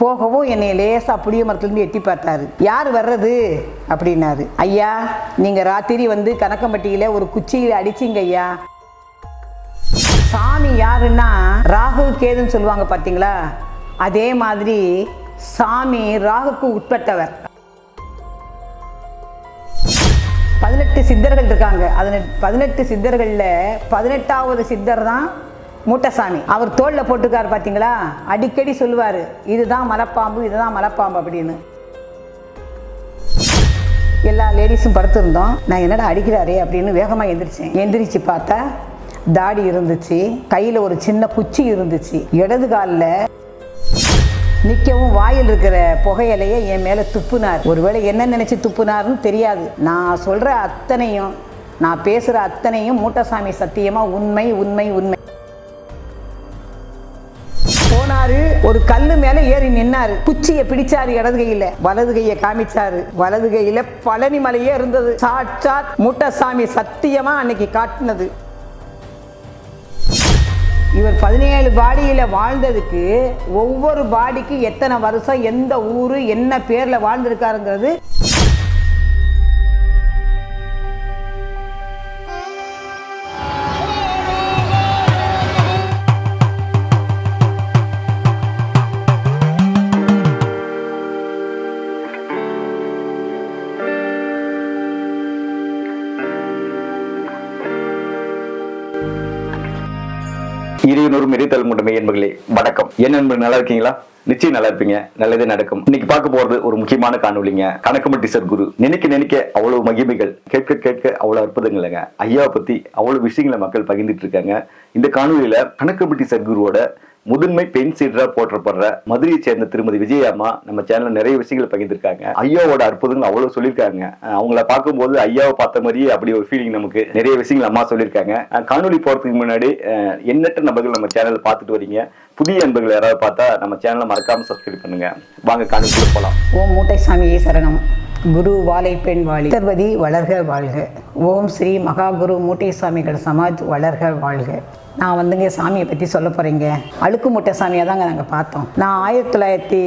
போகவும் என்னை லேசாக புளிய மரத்துலேருந்து எட்டி பார்த்தாரு. யார் வர்றது? அப்படின்னாரு. ஐயா நீங்கள் ராத்திரி வந்து கணக்கம்பட்டியில் ஒரு குச்சியில் அடிச்சிங்க ஐயா. சாமி யாருன்னா? ராகு கேதுன்னு சொல்லுவாங்க பார்த்தீங்களா அதே மாதிரி சாமி ராகுக்கு உட்பட்டவர். பதினெட்டு சித்தர்கள் இருக்காங்க. அதில் பதினெட்டு சித்தர்களில் பதினெட்டாவது சித்தர் தான் மூட்டசாமி. அவர் தோளில் போட்டுக்கார் பார்த்தீங்களா அடிக்கடி சொல்லுவார் இதுதான் மலைப்பாம்பு இதுதான் மலைப்பாம்பு அப்படின்னு. எல்லா லேடிஸும் படுத்திருந்தோம். நான் என்னடா அடிக்கிறாரே அப்படின்னு வேகமாக எந்திரிச்சேன். எந்திரிச்சு பார்த்தா தாடி இருந்துச்சு கையில் ஒரு சின்ன குச்சி இருந்துச்சு. இடது காலில் நிற்கவும் வாயில் இருக்கிற புகையிலையே என் மேலே துப்புனார். ஒருவேளை என்ன நினச்சி துப்புனார்னு தெரியாது. நான் சொல்கிற அத்தனையும் நான் பேசுகிற அத்தனையும் மூட்டசாமி சத்தியமாக உண்மை உண்மை உண்மை. ஒரு கல்லு மேல ஏறி நின்னாரு. குச்சியை பிடிச்சாரு இடது கையில வலது கையை காமிச்சாரு. வலது கையில பழனி மலையே இருந்தது. சாட்சாத் மூட்டசாமி சத்தியமா அன்னைக்கு காட்டினது. இவர் பதினேழு பாடியில் வாழ்ந்ததுக்கு ஒவ்வொரு பாடிக்கு எத்தனை வருஷம் எந்த ஊர் என்ன பேரில் வாழ்ந்திருக்காருங்கிறது இறையனூர் மெரித்தல் முட்டமை என்பர்களே வணக்கம். என் நண்பர் நல்லா இருக்கீங்களா? நிச்சயம் நல்லா இருப்பீங்க. நல்லதே நடக்கும். இன்னைக்கு பார்க்க போறது ஒரு முக்கியமான காணொலிங்க கணக்கம்பட்டி குரு. நினைக்க நினைக்க அவ்வளவு மகிமைகள் கேட்க கேட்க அவ்வளவு அற்புதங்கள்ங்க ஐயாவை பத்தி அவ்வளவு விஷயங்களை மக்கள் பகிர்ந்துட்டு இருக்காங்க. இந்த காணொலியில கணக்கம்பட்டி சர்க்குருவோட முதன்மை பெண் சீடரா போற்றப்படுற மதுரையை சேர்ந்த திருமதி விஜயாமா நம்ம சேனல்ல நிறைய விஷயங்களை பகிர்ந்திருக்காங்க. ஐயாவோட அற்புதங்கள் அவ்வளவு சொல்லியிருக்காங்க. அவங்கள பார்க்கும்போது ஐயாவை பார்த்த மாதிரியே அப்படி ஒரு ஃபீலிங் நமக்கு. நிறைய விஷயங்கள் அம்மா சொல்லியிருக்காங்க. காணொலி போறதுக்கு முன்னாடி எண்ணற்ற நபர்கள் நம்ம சேனல் பார்த்துட்டு வரீங்க. புதிய அன்பர்கள் யாராவது பார்த்தா நம்ம சேனலை மறக்காம சப்ஸ்கிரைப் பண்ணுங்க. வாங்க காணொலிக்குள்ள போலாம். ஓம் மூட்டை சாமியை சரணம். குரு வாழை பெண் வாழி. சர்வதி வளர்க வாழ்க. ஓம் ஸ்ரீ மகா குரு மூட்டை சாமிகள் சமாஜ் வளர்க வாழ்க. நான் வந்துங்க சாமியை பற்றி சொல்ல போகிறேங்க அழுக்கு மூட்டை சாமியை தாங்க நாங்கள் பார்த்தோம். நான் ஆயிரத்தி தொள்ளாயிரத்தி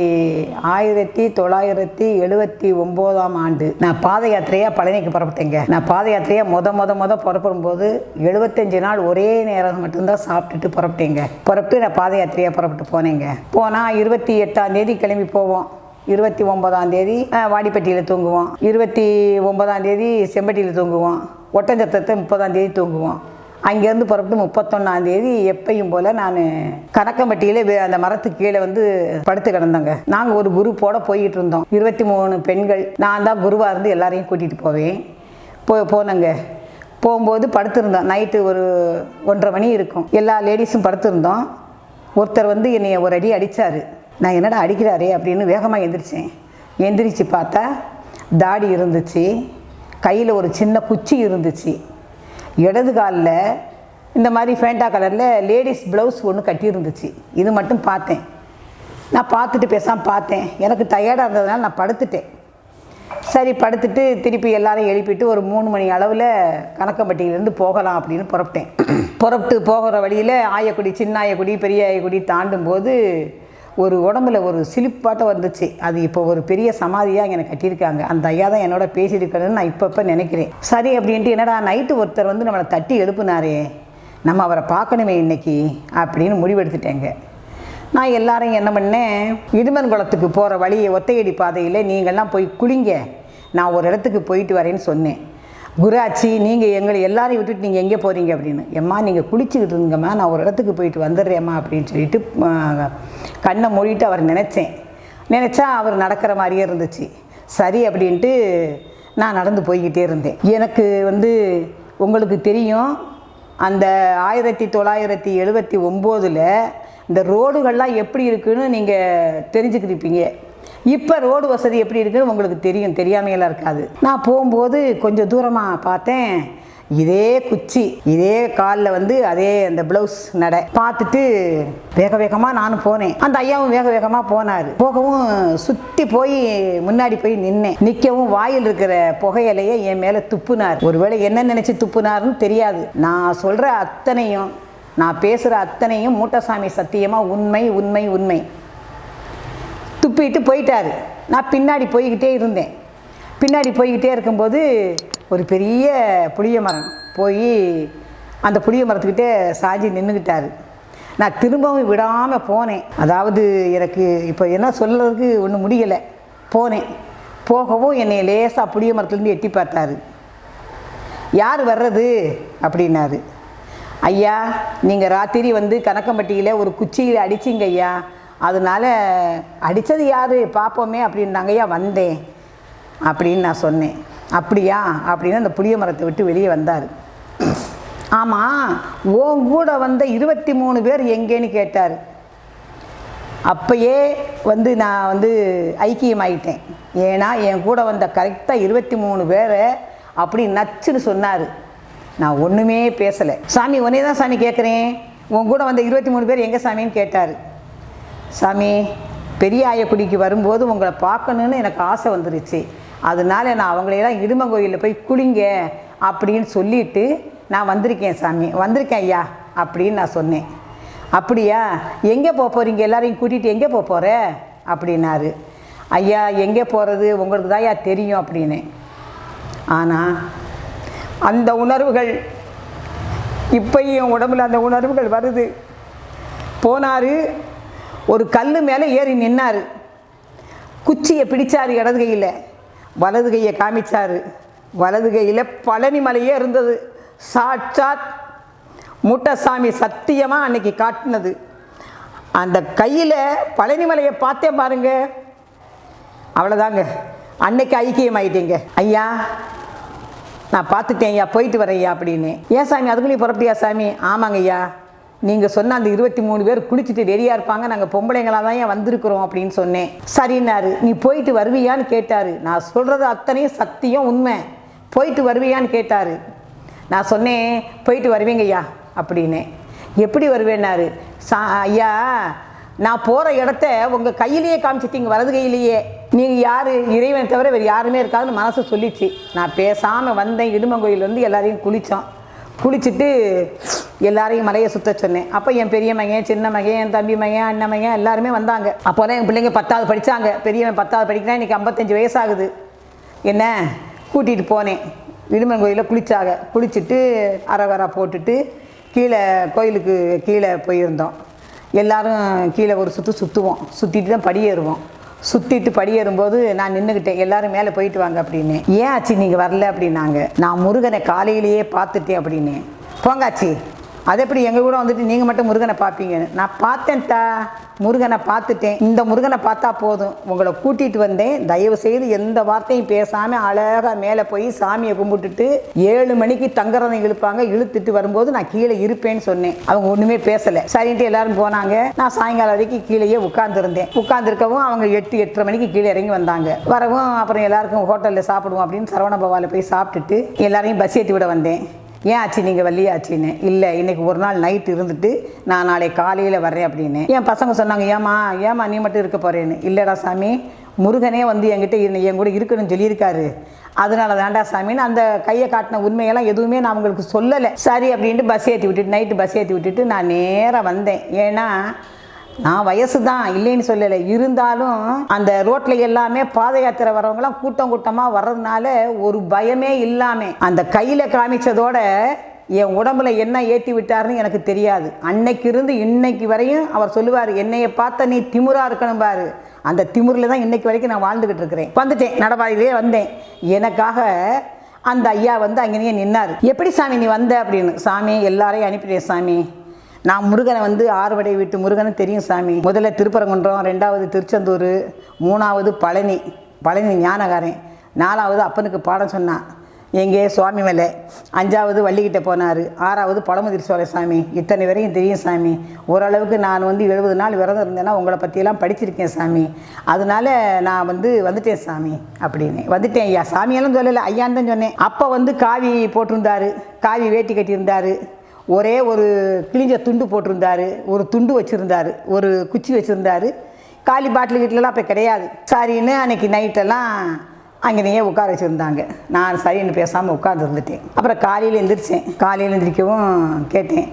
ஆயிரத்தி தொள்ளாயிரத்தி எழுபத்தி ஒம்போதாம் ஆண்டு நான் பாத யாத்திரையாக பழனிக்கு புறப்பட்டேங்க. நான் பாத யாத்திரையாக முத மொத முத புறப்படும் போது எழுபத்தஞ்சு நாள் ஒரே நேரம் மட்டும்தான் சாப்பிட்டுட்டு புறப்பட்டேங்க. புறப்பட்டு நான் பாத யாத்திரையாக புறப்பட்டு போனேங்க. போனால் இருபத்தி எட்டாம் தேதி கிளம்பி போவோம். இருபத்தி ஒன்பதாம் தேதி வாடிப்பட்டியில் தூங்குவோம். இருபத்தி ஒன்பதாம் தேதி செம்பட்டியில் தூங்குவோம். ஒட்டஞ்சத்தத்தை முப்பதாம் தேதி தூங்குவோம். அங்கேருந்து புறப்பட்டு முப்பத்தொன்னாம் தேதி போல் நான் கணக்கம்பட்டியில் வே- அந்த மரத்துக்கு கீழே வந்து படுத்து கிடந்தோங்க. நாங்கள் ஒரு குரூப்போட போய்கிட்டு இருந்தோம். இருபத்தி மூணு பெண்கள். நான் தான் குருவாக இருந்து எல்லாரையும் கூட்டிகிட்டு போவேன். போ போனேங்க. போகும்போது படுத்திருந்தோம். நைட்டு ஒரு ஒன்றரை மணி இருக்கும். எல்லா லேடிஸும் படுத்திருந்தோம். ஒருத்தர் வந்து என்னை ஒரு அடி அடித்தார் நான் என்னடா அடிக்கிறாரே அப்படின்னு வேகமாக எந்திரிச்சேன். எந்திரிச்சு பார்த்தா தாடி இருந்துச்சு. கையில் ஒரு சின்ன குச்சி இருந்துச்சு. இடது காலில் இந்த மாதிரி ஃபேண்டா கலரில் லேடிஸ் ப்ளவுஸ் ஒன்று கட்டியிருந்துச்சு. இது மட்டும் பார்த்தேன். நான் பார்த்துட்டு பேசாமல் பார்த்தேன். எனக்கு டயர்டாக இருந்ததுனால நான் படுத்துட்டேன். சரி படுத்துட்டு திருப்பி எல்லாரையும் எழுப்பிட்டு ஒரு மூணு மணி அளவில் கணக்கம்பட்டியிலேருந்து போகலாம் அப்படின்னு புறப்பட்டேன். புறப்பட்டு போகிற வழியில் ஆயக்குடி சின்ன ஆயக்குடி பெரிய ஆயக்குடி தாண்டும் போது ஒரு உடம்புல ஒரு சிலிப்பாட்டம் வந்துச்சு. அது இப்போ ஒரு பெரிய சமாதியாக எனக்கு கட்டியிருக்காங்க. அந்த ஐயா தான் என்னோட பேசியிருக்கணும்னு நான் இப்போ இப்போ நினைக்கிறேன். சரி அப்படின்ட்டு என்னடா நைட்டு ஒருத்தர் வந்து நம்மளை தட்டி எழுப்புனாரே. நம்ம அவரை பார்க்கணுமே இன்னைக்கு அப்படின்னு முடிவெடுத்துட்டேங்க. நான் எல்லாரையும் என்ன பண்ணேன்? இடுமன் குளத்துக்கு போகிற வழியை ஒத்தையடி பாதையில் நீங்கள்லாம் போய் குளிங்க. நான் ஒரு இடத்துக்கு போயிட்டு வரேன்னு சொன்னேன். குராச்சி நீங்கள் எங்களை எல்லாரையும் விட்டுட்டு நீங்கள் எங்கே போகிறீங்க அப்படின்னு. எம்மா நீங்கள் குளிச்சுக்கிட்டு இருங்கம்மா. நான் ஒரு இடத்துக்கு போயிட்டு வந்துடுறேம்மா. அப்படின்னு சொல்லிட்டு கண்ணை மூடிட்டு அவர் நினச்சேன். நினச்சா அவர் நடக்கிற மாதிரியே இருந்துச்சு. சரி அப்படின்ட்டு நான் நடந்து போய்கிட்டே இருந்தேன். எனக்கு வந்து உங்களுக்கு தெரியும் அந்த ஆயிரத்தி தொள்ளாயிரத்தி எழுபத்தி ஒம்போதில் இந்த ரோடுகள்லாம் எப்படி இருக்குன்னு நீங்கள் தெரிஞ்சுக்கிருப்பீங்க. இப்போ ரோடு வசதி எப்படி இருக்குன்னு உங்களுக்கு தெரியும். தெரியாமையெல்லாம் இருக்காது. நான் போகும்போது கொஞ்சம் தூரமாக பார்த்தேன். இதே குச்சி இதே காலில் வந்து அதே அந்த ப்ளவுஸ் நடை. பார்த்துட்டு வேக வேகமாக நானும் போனேன். அந்த ஐயாவும் வேக வேகமாக போனார். போகவும் சுற்றி போய் முன்னாடி போய் நின்னேன். நிற்கவும் வாயில் இருக்கிற புகையிலையே என் மேலே துப்புனார். ஒருவேளை என்ன நினச்சி துப்புனாருன்னு தெரியாது. நான் சொல்கிற அத்தனையும் நான் பேசுகிற அத்தனையும் மூட்டசாமி சத்தியமாக உண்மை உண்மை உண்மை. துப்பிட்டு போயிட்டார். நான் பின்னாடி போய்கிட்டே இருந்தேன். பின்னாடி போய்கிட்டே இருக்கும்போது ஒரு பெரிய புளிய மரம் போய் அந்த புளிய மரத்துக்கிட்டே சாஞ்சி நின்றுக்கிட்டார் நான் திரும்பவும் விடாமல் போனேன். அதாவது எனக்கு இப்போ என்ன சொல்கிறதுக்கு ஒன்றும் முடியலை. போனேன். போகவும் என்னை லேசாக புளிய மரத்துலேருந்து எட்டி பார்த்தாரு. யார் வர்றது? அப்படின்னாரு. ஐயா நீங்கள் ராத்திரி வந்து கணக்கம்பட்டியில் ஒரு குச்சியில் அடிச்சிங்க ஐயா. அதனால் அடித்தது யார்? பார்ப்போமே அப்படின்னாங்க ஐயா வந்தேன். அப்படின்னு நான் சொன்னேன். அப்படியா? அப்படின்னு அந்த புளிய மரத்தை விட்டு வெளியே வந்தார். ஆமாம் உன் கூட வந்த இருபத்தி மூணு பேர் எங்கேன்னு கேட்டார். அப்பயே வந்து நான் வந்து ஐக்கியமாயிட்டேன். ஏன்னா என் கூட வந்த கரெக்டாக இருபத்தி மூணு பேரை அப்படி நச்சுன்னு சொன்னார். நான் ஒன்றுமே பேசலை. சாமி உன்னே தான் சாமி கேட்குறேன் உன் கூட வந்த இருபத்தி மூணு பேர் எங்கே சாமின்னு கேட்டார். சாமி பெரிய ஆயக்குடிக்கு வரும்போது உங்களை பார்க்கணுன்னு எனக்கு ஆசை வந்துருச்சு. அதனால நான் அவங்களையெல்லாம் இடுமங்கோயிலில் போய் குளிங்க அப்படின்னு சொல்லிட்டு நான் வந்திருக்கேன் சாமி. வந்திருக்கேன் ஐயா அப்படின்னு நான் சொன்னேன். அப்படியா? எங்கே போக போகிறீங்க எல்லாரையும் கூட்டிகிட்டு எங்கே போக போகிற அப்படின்னாரு. ஐயா எங்கே போகிறது உங்களுக்கு தான் ஐயா தெரியும் அப்படின்னு. ஆனால் அந்த உணர்வுகள் இப்பையும் உடம்புல அந்த உணர்வுகள் வருது. போனார் ஒரு கல் மேலே ஏறி நின்னார். குச்சியை பிடிச்சார் இடது கையில். வலது கையை காமிச்சார். வலது கையில் பழனி மலையே இருந்தது. சாட்சாத் மூட்டசாமி சத்தியமாக அன்னைக்கு காட்டினது. அந்த கையில் பழனி மலையை பார்த்தேன் பாருங்க. அவ்வளோதாங்க அன்னைக்கு ஐக்கியம் ஆயிட்டீங்க ஐயா நான் பார்த்துட்டேன் ஐயா போயிட்டு வரேன் ஐயா அப்படின்னு. ஏன் சாமி அதுக்குள்ளேயும் புறப்பட்டியா சாமி? ஆமாங்க ஐயா. நீங்கள் சொன்ன அந்த இருபத்தி மூணு பேர் குளிச்சுட்டு ரெடியாக இருப்பாங்க. நாங்கள் பொம்பளைங்களாக தான் ஏன் வந்திருக்கிறோம் அப்படின்னு சொன்னேன். சரின்னாரு. நீ போயிட்டு வருவியான்னு கேட்டார். நான் சொல்கிறது அத்தனையும் சத்தியம் உண்மை. போயிட்டு வருவியான்னு கேட்டார். நான் சொன்னேன் போயிட்டு வருவீங்க ஐயா அப்படின்னு எப்படி வருவேன்னாரு? சா ஐயா நான் போகிற இடத்த உங்கள் கையிலேயே காமிச்சிட்டீங்க வரது கையிலேயே. நீங்கள் யார்? இறைவனை தவிர வேறு யாருமே இருக்காதுன்னு மனசு சொல்லிச்சு. நான் பேசாமல் வந்தேன். இடுமங்கோயில் வந்து எல்லாரையும் குளித்தோம் குளிச்சுட்டு எல்லாரையும் மலையை சுத்த சொன்னேன். அப்போ என் பெரிய மகன் சின்ன மகன் என் தம்பி மகன் அண்ணன் மகன் எல்லாருமே வந்தாங்க. அப்போ தான் என் பிள்ளைங்க பத்தாவது படித்தாங்க பெரியவன் பத்தாவது படிக்கிறான் இன்றைக்கி ஐம்பத்தஞ்சு வயசாகுது. என்ன? கூட்டிகிட்டு போனேன். விடுமன் கோயிலில் குளிச்சாங்க. குளிச்சுட்டு அரவரா போட்டுட்டு கீழே கோயிலுக்கு கீழே போயிருந்தோம். எல்லாரும் கீழே ஒரு சுற்று சுற்றுவோம் சுற்றிட்டு தான் படியேறுவோம். சுற்றிட்டு படியேறும்போது நான் நின்றுக்கிட்டேன் எல்லாரும் மேலே போயிட்டு வாங்க அப்படின்னு. ஏன் ஆச்சு நீங்கள் வரல? அப்படின்னாங்க. நான் முருகனை காலையிலேயே பார்த்துட்டேன் அப்படின்னு போங்காச்சி அது எப்படி எங்கள் கூட வந்துட்டு நீங்கள் மட்டும் முருகனை பார்ப்பீங்கன்னு நான் பார்த்தேன் தா. முருகனை பார்த்துட்டேன். இந்த முருகனை பார்த்தா போதும். உங்களை கூட்டிகிட்டு வந்தேன். தயவு செய்து எந்த வார்த்தையும் பேசாமல் அழகாக மேலே போய் சாமியை கும்பிட்டுட்டு ஏழு மணிக்கு தங்கரதை இழுப்பாங்க. இழுத்துட்டு வரும்போது நான் கீழே இருப்பேன்னு சொன்னேன். அவங்க ஒன்றுமே பேசலை. சரின்ட்டு எல்லாரும் போனாங்க. நான் சாயங்காலம் வரைக்கும் கீழேயே உட்காந்துருந்தேன் உட்காந்துருக்கவும் அவங்க எட்டு எட்டரை மணிக்கு கீழே இறங்கி வந்தாங்க. வரவும் அப்புறம் எல்லாருக்கும் ஹோட்டலில் சாப்பிடுவோம் அப்படின்னு சரவண பவாவில் போய் சாப்பிட்டுட்டு எல்லாரையும் பஸ் ஏற்றி விட வந்தேன். ஏன் ஆச்சு நீங்கள் வள்ளியாச்சின்னு இல்லை இன்னைக்கு ஒரு நாள் நைட் இருந்துட்டு நான் நாளை காலையில் வரேன் அப்படின்னு. என் பசங்க சொன்னாங்க ஏமா ஏமா நீ மட்டும் இருக்க போகிறேன்னு இல்லைடா சாமி முருகனே வந்து என்கிட்ட என் கூட இருக்கணும்னு சொல்லியிருக்காரு. அதனால தாண்டா சாமின்னு அந்த கையை காட்டின உண்மையெல்லாம் எதுவுமே நான் உங்களுக்கு சொல்லலை. சரி அப்படின்ட்டு பஸ் ஏற்றி விட்டுட்டு நைட்டு பஸ் ஏற்றி விட்டுட்டு நான் நேராக வந்தேன். ஏன்னா நான் வயசு தான் இல்லைன்னு சொல்லலை. இருந்தாலும் அந்த ரோட்டில் எல்லாமே பாத யாத்திரை வரவங்களாம் கூட்டம் கூட்டமாக வர்றதுனால ஒரு பயமே இல்லாமல் அந்த கையில் காமிச்சதோட என் உடம்புல என்ன ஏற்றி விட்டாருன்னு எனக்கு தெரியாது. அன்னைக்கு இருந்து இன்னைக்கு வரையும் அவர் சொல்லுவார் என்னையை பார்த்த நீ திமிரா இருக்கணும் பாரு. அந்த திமுறில் தான் இன்னைக்கு வரைக்கும் நான் வாழ்ந்துக்கிட்டு இருக்கிறேன். வந்துட்டேன் நடவாயிலே வந்தேன். எனக்காக அந்த ஐயா வந்து அங்கேயே நின்னார். எப்படி சாமி நீ வந்த? அப்படின்னு. சாமி எல்லாரையும் அனுப்பிட்டேன் சாமி. நான் முருகனை வந்து ஆறுபடை வீட்டு முருகனை தெரியும் சாமி. முதல்ல திருப்பரங்குன்றம் ரெண்டாவது திருச்செந்தூர் மூணாவது பழனி பழனி ஞானகாரன் நாலாவது அப்பனுக்கு பாடம் சொன்னான் எங்கே? சுவாமி மேலே. அஞ்சாவது வள்ளிக்கிட்ட போனார். ஆறாவது பழமுதிர் சோலை சாமி. இத்தனை வரையும் தெரியும் சாமி. ஓரளவுக்கு நான் வந்து எழுபது நாள் விரதம் இருந்தேன்னா உங்களை பற்றியெல்லாம் படிச்சிருக்கேன் சாமி. அதனால நான் வந்து வந்துட்டேன் சாமி அப்படின்னு. வந்துட்டேன் ஐயா. சாமியெல்லாம் சொல்லலை. ஐயான்னு தான் சொன்னேன். அப்போ வந்து காவி போட்டிருந்தாரு. காவி வேட்டி கட்டியிருந்தாரு. ஒரே ஒரு கிழிஞ்ச துண்டு போட்டிருந்தாரு ஒரு துண்டு வச்சுருந்தாரு ஒரு குச்சி வச்சுருந்தாரு. காலி பாட்டில் வீட்டிலலாம் அப்போ கிடையாது. சரின்னு அன்னைக்கு நைட்டெல்லாம் அங்கேயே உட்கார வச்சுருந்தாங்க. நான் சரின்னு பேசாமல் உட்காந்துருந்துட்டேன் அப்புறம் காலையில் எழுந்திரிச்சேன் காலையில் எழுந்திரிக்கவும் கேட்டேன்.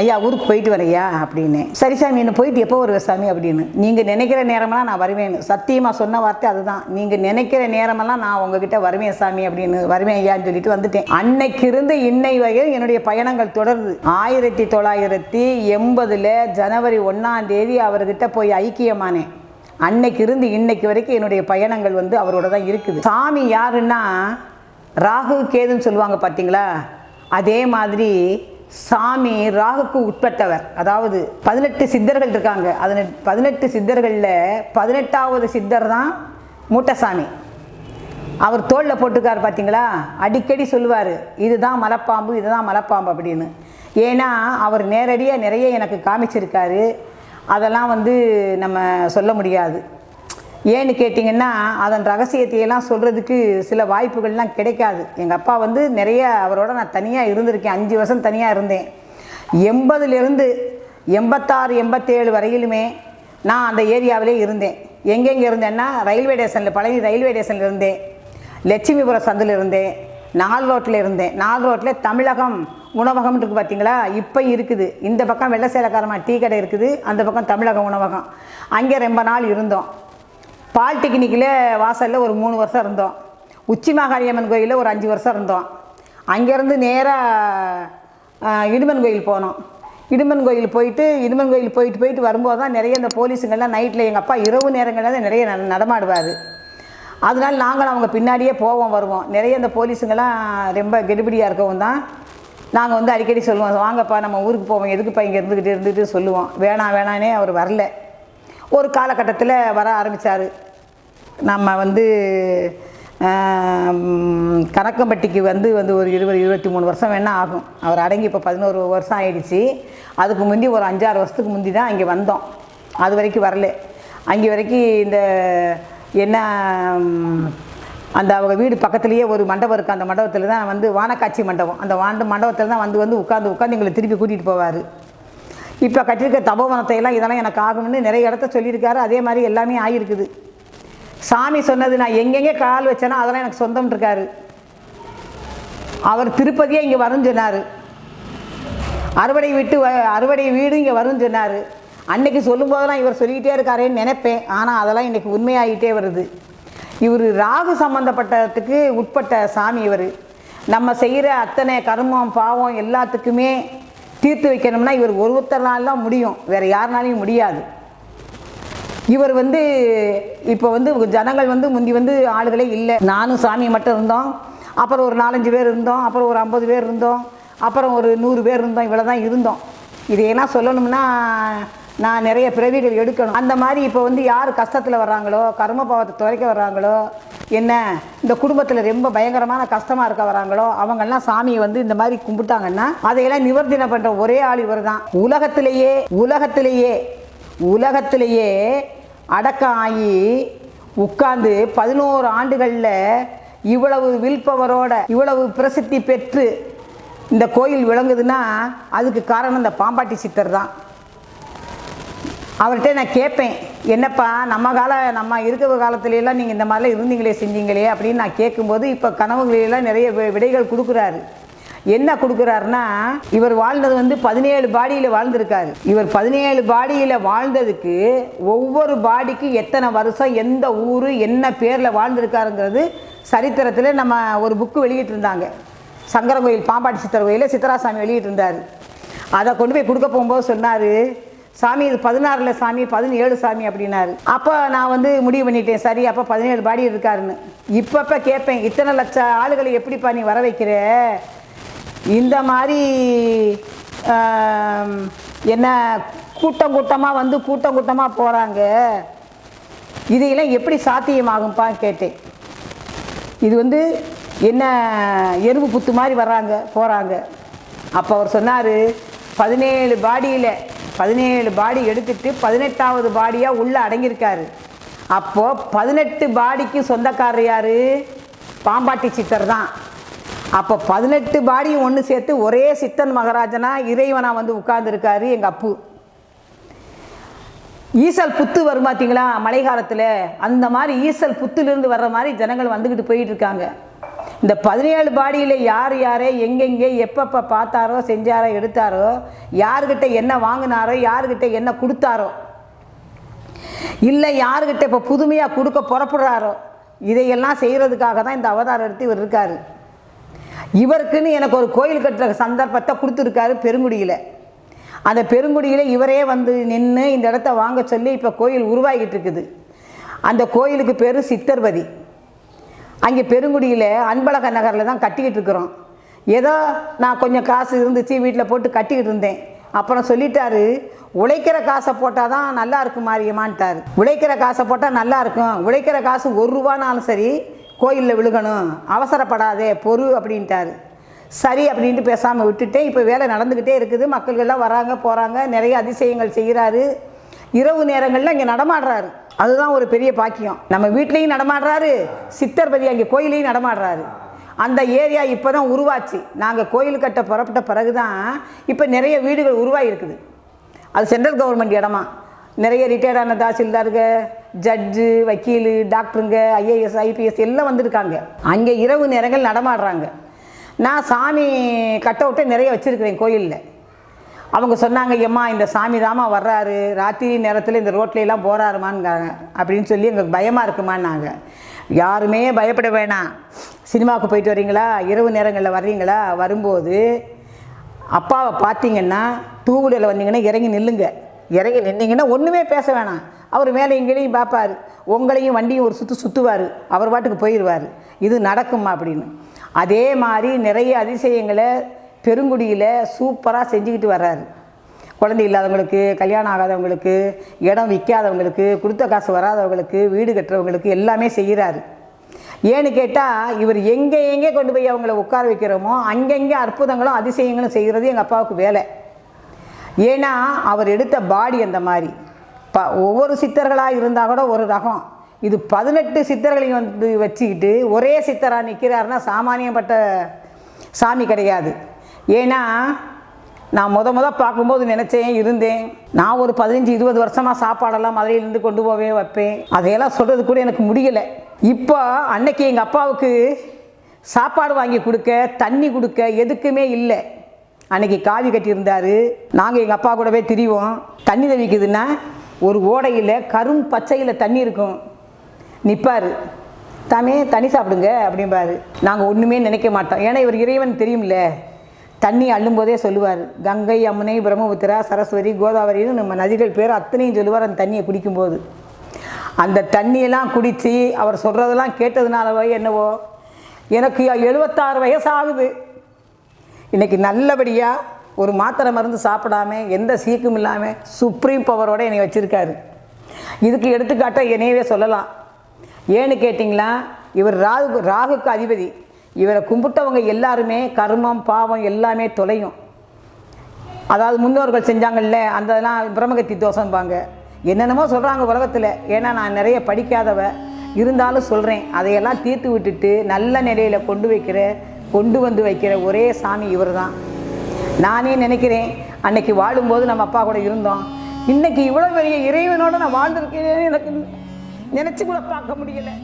ஐயா ஊருக்கு போயிட்டு வரையா அப்படின்னு. சரி சாமி என்ன போயிட்டு எப்போ வருவ சாமி அப்படின்னு. நீங்கள் நினைக்கிற நேரமெல்லாம் நான் வருவேன் சத்தியமாக சொன்ன வார்த்தை அதுதான். நீங்கள் நினைக்கிற நேரமெல்லாம் நான் உங்ககிட்ட வருவேன் சாமி அப்படின்னு. வருவேன் ஐயான்னு சொல்லிட்டு வந்துட்டேன். அன்னைக்கு இருந்து இன்னை வகையில் என்னுடைய பயணங்கள் தொடருது. ஆயிரத்தி தொள்ளாயிரத்தி எண்பதில் ஜனவரி ஒன்றாம் தேதி அவர்கிட்ட போய் ஐக்கியமானேன். அன்னைக்கு இருந்து இன்னைக்கு வரைக்கும் என்னுடைய பயணங்கள் வந்து அவரோட தான் இருக்குது. சாமி யாருன்னா ராகு கேதுன்னு சொல்லுவாங்க பார்த்தீங்களா அதே மாதிரி சாமி ராகுக்கு உட்பட்டவர். அதாவது பதினெட்டு சித்தர்கள் இருக்காங்க. அதில் பதினெட்டு சித்தர்களில் பதினெட்டாவது சித்தர் தான் மூட்டசாமி. அவர் தோளில் போட்டுக்கார் பார்த்தீங்களா அடிக்கடி சொல்லுவார் இதுதான் மலைப்பாம்பு இதுதான் மலைப்பாம்பு அப்படின்னு. ஏன்னா அவர் நேரடியாக நிறைய எனக்கு காமிச்சிருக்காரு. அதெல்லாம் வந்து நம்ம சொல்ல முடியாது. ஏன்னு கேட்டிங்கன்னா அதன் ரகசியத்தையெல்லாம் சொல்கிறதுக்கு சில வாய்ப்புகள்லாம் கிடைக்காது. எங்கள் அப்பா வந்து நிறைய அவரோட நான் தனியாக இருந்திருக்கேன். அஞ்சு வருஷம் தனியாக இருந்தேன். எண்பதுலேருந்து எண்பத்தாறு எண்பத்தேழு வரையிலுமே நான் அந்த ஏரியாவிலே இருந்தேன். எங்கெங்கே இருந்தேன்னா ரயில்வே ஸ்டேஷனில் பழனி ரயில்வே ஸ்டேஷனில் இருந்தேன். லட்சுமிபுரம் சந்தில் இருந்தேன். நால் ரோட்டில் இருந்தேன். நால் ரோட்டில் தமிழகம் உணவகம் இருக்குது பார்த்தீங்களா இப்போ இருக்குது. இந்த பக்கம் வெள்ளை சேலக்காரமாக டீ கடை இருக்குது. அந்த பக்கம் தமிழகம் உணவகம். அங்கே ரொம்ப நாள் இருந்தோம். பாலிடெக்னிக்கில் வாசலில் ஒரு மூணு வருஷம் இருந்தோம். உச்சி மாகாளியம்மன் கோயிலில் ஒரு அஞ்சு வருஷம் இருந்தோம். அங்கேருந்து நேராக இடுமன் கோயில் போனோம். இடுமன் கோயில் போயிட்டு இடுமன் கோயில் போயிட்டு போயிட்டு வரும்போது தான் நிறைய இந்த போலீஸுங்கள்லாம் நைட்டில் எங்கள் அப்பா இரவு நேரங்களில் தான் நிறைய நடமாடுவார். அதனால நாங்களும் அவங்க பின்னாடியே போவோம் வருவோம். நிறைய இந்த போலீஸுங்கெல்லாம் ரொம்ப கெடுபடியாக இருக்கவும் தான் நாங்கள் வந்து அடிக்கடி சொல்லுவோம் வாங்கப்பா நம்ம ஊருக்கு போவோம். எதுக்குப்பா இங்கே இருந்துக்கிட்டு இருந்துட்டு சொல்லுவோம். வேணாம் வேணானே அவர் வரல. ஒரு காலகட்டத்தில் வர ஆரம்பித்தார் நம்ம வந்து கணக்கம்பட்டிக்கு வந்து வந்து ஒரு இருபது இருபத்தி மூணு வருஷம் வேணால் ஆகும். அவர் அடங்கி இப்போ பதினோரு வருஷம் ஆயிடுச்சு. அதுக்கு முந்தி ஒரு அஞ்சாறு வருஷத்துக்கு முந்தி தான் இங்கே வந்தோம். அது வரைக்கும் வரல. அங்கே வரைக்கும் இந்த என்ன அந்த அவங்க வீடு பக்கத்துலேயே ஒரு மண்டபம் இருக்குது அந்த மண்டபத்தில் தான் வந்து வானக்காட்சி மண்டபம். அந்த வாண்ட மண்டபத்தில் தான் வந்து வந்து உட்காந்து உட்காந்து எங்களை திருப்பி கூட்டிகிட்டு போவார். இப்போ கட்டியிருக்க தபோவனத்தை எல்லாம் இதெல்லாம் எனக்கு ஆகும்னு நிறைய இடத்த சொல்லியிருக்காரு. அதே மாதிரி எல்லாமே ஆகியிருக்குது சாமி சொன்னது நான் எங்கெங்கே கால் வச்சேனோ அதெல்லாம் எனக்கு சொந்தம் இருக்காரு அவர் திருப்பதியே இங்கே வரும்னு சொன்னார். அறுவடை விட்டு வ- அறுவடை வீடு இங்கே வரும்னு சொன்னார். அன்னைக்கு சொல்லும்போதெல்லாம் இவர் சொல்லிக்கிட்டே இருக்காரேன்னு நினைப்பேன். ஆனால் அதெல்லாம் இன்றைக்கி உண்மையாகிட்டே வருது. இவர் ராகு சம்மந்தப்பட்டதுக்கு உட்பட்ட சாமி இவர். நம்ம செய்கிற அத்தனை கர்மம் பாவம் எல்லாத்துக்குமே தீர்த்து வைக்கணும்னா இவர் ஒருத்தர்னால தான் முடியும். வேறு யாருனாலையும் முடியாது. இவர் வந்து இப்போ வந்து ஜனங்கள் வந்து முந்தி வந்து ஆளுகளே இல்லை. நானும் சாமி மட்டும் இருந்தோம். அப்புறம் ஒரு நாலஞ்சு பேர் இருந்தோம். அப்புறம் ஒரு ஐம்பது பேர் இருந்தோம். அப்புறம் ஒரு நூறு பேர் இருந்தோம். இவ்வளோ தான் இருந்தோம். இதையெல்லாம் சொல்லணும்னா நான் நிறைய பிறவிகள் எடுக்கணும். அந்த மாதிரி இப்போ வந்து யார் கஷ்டத்தில் வர்றாங்களோ கர்ம பாவத்தை துறைக்க வர்றாங்களோ என்ன இந்த குடும்பத்தில் ரொம்ப பயங்கரமான கஷ்டமாக இருக்க வராங்களோ அவங்கெல்லாம் சாமியை வந்து இந்த மாதிரி கும்பிட்டாங்கன்னா அதையெல்லாம் நிவர்த்தனை பண்ணுற ஒரே ஆள் இவர் தான் உலகத்திலேயே உலகத்திலேயே உலகத்திலேயே அடக்கம் ஆகி உட்கார்ந்து பதினோரு ஆண்டுகளில் இவ்வளவு வில்பவரோட இவ்வளவு பிரசித்தி பெற்று இந்த கோயில் விளங்குதுன்னா அதுக்கு காரணம் இந்த பாம்பாட்டி சித்தர் தான். அவர்கிட்ட நான் கேட்பேன் என்னப்பா நம்ம கால நம்ம இருக்கிற காலத்துலலாம் நீங்கள் இந்த மாதிரிலாம் இருந்தீங்களே செஞ்சீங்களே? அப்படின்னு நான் கேட்கும்போது இப்போ கனவுகளெல்லாம் நிறைய வி- விடைகள் கொடுக்குறாரு. என்ன கொடுக்குறாருன்னா இவர் வாழ்ந்தது வந்து பதினேழு பாடியில் வாழ்ந்திருக்காரு. இவர் பதினேழு பாடியில் வாழ்ந்ததுக்கு ஒவ்வொரு பாடிக்கு எத்தனை வருஷம் எந்த ஊர் என்ன பேரில் வாழ்ந்திருக்காருங்கிறது சரித்திரத்தில் நம்ம ஒரு புக்கு வெளியிட்டிருந்தாங்க. சங்கரங்கோயில் பாம்பாட்டி சித்தர் கோயிலில் சித்தராசாமி வெளியிட்டிருந்தார். அதை கொண்டு போய் கொடுக்க போகும்போது சொன்னார் சாமி இது பதினாறில் சாமி பதினேழு சாமி அப்படின்னாரு. அப்போ நான் வந்து முடிவு பண்ணிட்டேன் சரி அப்போ பதினேழு பாடி இருக்காருன்னு. இப்பப்போ கேட்பேன் இத்தனை லட்சம் ஆளுகளை எப்படிப்பா நீ வர வைக்கிற இந்த மாதிரி என்ன கூட்டம் கூட்டமாக வந்து கூட்டம் கூட்டமாக போகிறாங்க இதையெல்லாம் எப்படி சாத்தியமாகும்ப்பா கேட்டேன். இது வந்து என்ன எறும்பு புத்து மாதிரி வர்றாங்க போகிறாங்க அப்போ அவர் சொன்னார் பதினேழு பாடியில் பதினேழு பாடி எடுத்துட்டு பதினெட்டாவது பாடியாக உள்ளே அடங்கியிருக்காரு. அப்போது பதினெட்டு பாடிக்கு சொந்தக்காரர் யார்? பாம்பாட்டி சித்தர் தான். அப்போ பதினெட்டு பாடியும் ஒன்று சேர்த்து ஒரே சித்தன் மகாராஜனா இறைவனா வந்து உட்கார்ந்துருக்காரு எங்கள் அப்பு. ஈசல் புத்து வரும் பார்த்தீங்களா மழை காலத்தில் அந்த மாதிரி ஈசல் புத்துலேருந்து வர்ற மாதிரி ஜனங்கள் வந்துக்கிட்டு போயிட்டு இருக்காங்க. இந்த பதினேழு பாடியில் யார் யாரே எங்கெங்கே எப்பப்போ பார்த்தாரோ செஞ்சாரோ எடுத்தாரோ யாருக்கிட்ட என்ன வாங்கினாரோ யாருக்கிட்ட என்ன கொடுத்தாரோ இல்லை யாருக்கிட்ட இப்போ புதுமையாக கொடுக்க புறப்படுறாரோ இதையெல்லாம் செய்கிறதுக்காக தான் இந்த அவதாரம் எடுத்து இவர் இருக்கார். இவருக்குன்னு எனக்கு ஒரு கோயில் கட்டுற சந்தர்ப்பத்தை கொடுத்துருக்காரு பெருங்குடியில். அந்த பெருங்குடியில் இவரே வந்து நின்று இந்த இடத்த வாங்க சொல்லி இப்போ கோயில் உருவாகிட்டு இருக்குது அந்த கோயிலுக்கு பேர் சித்தர்பதி. அங்கே பெருங்குடியில் அன்பழக நகரில் தான் கட்டிக்கிட்டு இருக்கிறோம் ஏதோ நான் கொஞ்சம் காசு இருந்துச்சு வீட்டில் போட்டு கட்டிக்கிட்டு இருந்தேன். அப்புறம் சொல்லிட்டாரு உழைக்கிற காசை போட்டால் தான் நல்லா இருக்கும் மாரியம்மான்ட்டார். உழைக்கிற காசை போட்டால் நல்லா இருக்கும். உழைக்கிற காசு ஒரு ரூபானாலும் சரி கோயிலில் விழுகணும் அவசரப்படாதே பொறு அப்படின்ட்டாரு. சரி அப்படின்ட்டு பேசாமல் விட்டுட்டேன் இப்போ வேலை நடந்துக்கிட்டே இருக்குது. மக்கள்கள்லாம் வராங்க போகிறாங்க நிறைய அதிசயங்கள் செய்கிறாரு இரவு நேரங்களில் இங்கே நடமாடுறாரு. அதுதான் ஒரு பெரிய பாக்கியம். நம்ம வீட்லேயும் நடமாடுறாரு சித்தர்பதி அங்கே கோயிலையும் நடமாடுறாரு. அந்த ஏரியா இப்போ தான் உருவாச்சு. நாங்கள் கோயில் கட்ட புறப்பட்ட பிறகு தான் இப்போ நிறைய வீடுகள் உருவாகிருக்குது அது சென்ட்ரல் கவர்மெண்ட் இடமா. நிறைய ரிட்டையர்ட் ஆன தாசில்தாருங்க ஜட்ஜு வக்கீலு டாக்டருங்க ஐஏஎஸ் ஐபிஎஸ் எல்லாம் வந்திருக்காங்க. அங்கே இரவு நேரங்கள் நடமாடுறாங்க. நான் சாமி கட்டவுட்டை நிறைய வச்சுருக்கிறேன் கோயிலில். அவங்க சொன்னாங்க எம்மா இந்த சாமி தாமா வர்றாரு. ராத்திரி நேரத்தில் இந்த ரோட்லையெல்லாம் எல்லாம் அப்படின்னு சொல்லி எங்களுக்கு பயமாக இருக்குமான்னாங்க. யாருமே பயப்பட வேணாம். சினிமாவுக்கு போயிட்டு வரீங்களா? இரவு நேரங்களில் வர்றீங்களா? வரும்போது அப்பாவை பார்த்தீங்கன்னா டூ வீலரில் வந்தீங்கன்னா இறங்கி நில்லுங்க. இறங்கி நின்னீங்கன்னா ஒன்றுமே பேச வேணாம். அவர் மேலே இங்கேயும் பார்ப்பார். உங்களையும் வண்டியும் ஒரு சுற்று சுற்றுவார் அவர் பாட்டுக்கு போயிடுவார் இது நடக்குமா அப்படின்னு. அதே மாதிரி நிறைய அதிசயங்களை பெருங்குடியில் சூப்பராக செஞ்சுக்கிட்டு வர்றாரு. குழந்தை இல்லாதவங்களுக்கு கல்யாணம் ஆகாதவங்களுக்கு இடம் விற்காதவங்களுக்கு கொடுத்த காசு வராதவங்களுக்கு வீடு கட்டுறவங்களுக்கு எல்லாமே செய்கிறாரு ஏன்னு கேட்டால் இவர் எங்கே எங்கே கொண்டு போய் அவங்கள உட்கார வைக்கிறோமோ அங்கங்கே அற்புதங்களும் அதிசயங்களும் செய்கிறது எங்கள் அப்பாவுக்கு வேலை. ஏன்னா அவர் எடுத்த பாடி அந்த மாதிரி. ப ஒவ்வொரு சித்தர்களாக இருந்தால் கூட ஒரு ரகம். இது பதினெட்டு சித்தர்களையும் வந்து வச்சுக்கிட்டு ஒரே சித்தராக நிற்கிறாருன்னா சாமானியப்பட்ட சாமி கிடையாது. ஏன்னா நான் முத முத பார்க்கும்போது நினச்சேன் இருந்தேன். நான் ஒரு பதினஞ்சு இருபது வருஷமாக சாப்பாடெல்லாம் மதுரையிலேருந்து கொண்டு போவே வைப்பேன். அதையெல்லாம் சொல்கிறது கூட எனக்கு முடியலை. இப்போ அன்னைக்கு எங்கள் அப்பாவுக்கு சாப்பாடு வாங்கி கொடுக்க தண்ணி கொடுக்க எதுக்குமே இல்லை. அன்னைக்கு காவி கட்டியிருந்தார். நாங்கள் எங்கள் அப்பா கூடவே திரிவோம். தண்ணி தவிக்குதுன்னா ஒரு ஓடையில் கரும் பச்சையில் தண்ணி இருக்கும். நிற்பார் தாமே தண்ணி சாப்பிடுங்க அப்படிம்பாரு. நாங்கள் ஒன்றுமே நினைக்க மாட்டோம். ஏன்னா இவர் இறைவன் தெரியும்ல. தண்ணி அள்ளும்போதே சொல்லுவார். கங்கை அம்மனை பிரம்மபுத்திரா சரஸ்வதி கோதாவரின்னு நம்ம நதிகள் பேர் அத்தனையும் சொல்லுவார் அந்த தண்ணியை குடிக்கும்போது. அந்த தண்ணியெல்லாம் குடித்து அவர் சொல்கிறதெல்லாம் கேட்டதுனாலவோ என்னவோ எனக்கு எழுபத்தாறு வயசாகுது இன்றைக்கி நல்லபடியாக ஒரு மாத்திரை மருந்து சாப்பிடாம எந்த சீக்கும் இல்லாமல் சுப்ரீம் பவரோட என்னை வச்சுருக்காரு. இதுக்கு எடுத்துக்காட்டாக என்னையவே சொல்லலாம். ஏன்னு கேட்டிங்களா? இவர் ராகு ராகுக்கு அதிபதி. இவரை கும்பிட்டவங்க எல்லாருமே கர்மம் பாவம் எல்லாமே தொலையும். அதாவது முன்னோர்கள் செஞ்சாங்கல்ல அந்த இதெல்லாம் பிரம்மகத்தி தோஷம்பாங்க. என்னென்னமோ சொல்கிறாங்க உலகத்தில். ஏன்னா நான் நிறைய படிக்காதவ. இருந்தாலும் சொல்கிறேன் அதையெல்லாம் தீர்த்து விட்டுட்டு நல்ல நிலையில் கொண்டு வைக்கிற கொண்டு வந்து வைக்கிற ஒரே சாமி இவர் தான் நானே நினைக்கிறேன் அன்னைக்கு வாழும்போது நம்ம அப்பா கூட இருந்தோம். இன்னைக்கு இவ்வளோ பெரிய இறைவனோட நான் வாழ்ந்துருக்கேன்னு எனக்கு நினச்சி கூட பார்க்க முடியலை.